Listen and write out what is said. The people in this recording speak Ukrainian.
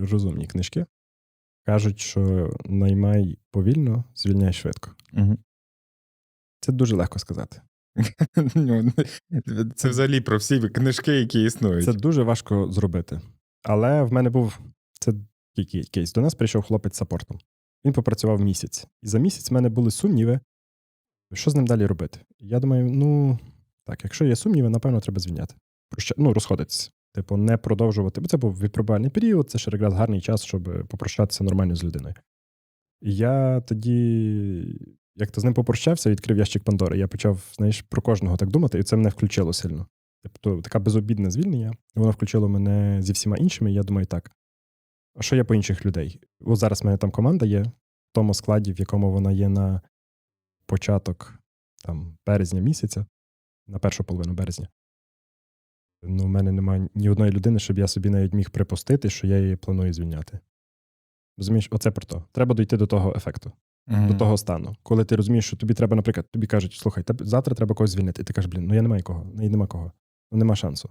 розумні книжки. Кажуть, що наймай повільно, звільняй швидко. Угу. Це дуже легко сказати. Ну, Це взагалі про всі книжки, які існують. Це дуже важко зробити. Але в мене був це який кейс. До нас прийшов хлопець з саппортом. Він попрацював місяць. І за місяць в мене були сумніви, що з ним далі робити. Я думаю, ну так, якщо є сумніви, напевно, треба звільняти. Ну, розходитися. Типу, не продовжувати. Бо це був відпробувальний період, це ще якраз гарний час, щоб попрощатися нормально з людиною. І я тоді, як то з ним попрощався, відкрив ящик Пандори. Я почав, знаєш, про кожного так думати, і це мене включило сильно. Тобто, така безобідне звільнення, воно включило мене зі всіма іншими. І я думаю, так. А що є по інших людей? От зараз в мене там команда є в тому складі, в якому вона є на початок там, березня місяця, на першу половину березня. Ну, в мене немає ні одної людини, щоб я собі навіть міг припустити, що я її планую звільняти. Розумієш, оце про то. Треба дійти до того ефекту, Мгм. до того стану. Коли ти розумієш, що тобі треба, наприклад, тобі кажуть, слухай, завтра треба когось звільнити. І ти кажеш, блін, ну я не маю кого, ну і нема кого. Ну нема шансу.